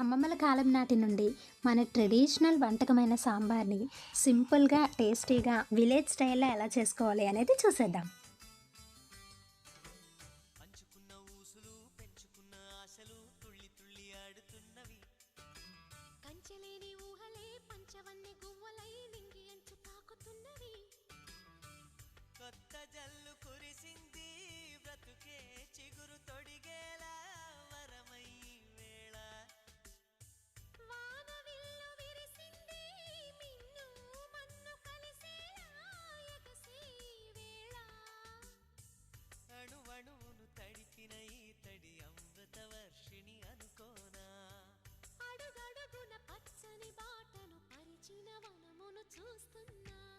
అమ్మమ్మల కాలం నాటి నుండి మన ట్రెడిషనల్ వంటకమైన సాంబార్ని సింపుల్గా టేస్టీగా విలేజ్ స్టైల్లో ఎలా చేసుకోవాలి అనేది చూసేద్దాం. చూస్తున్నా.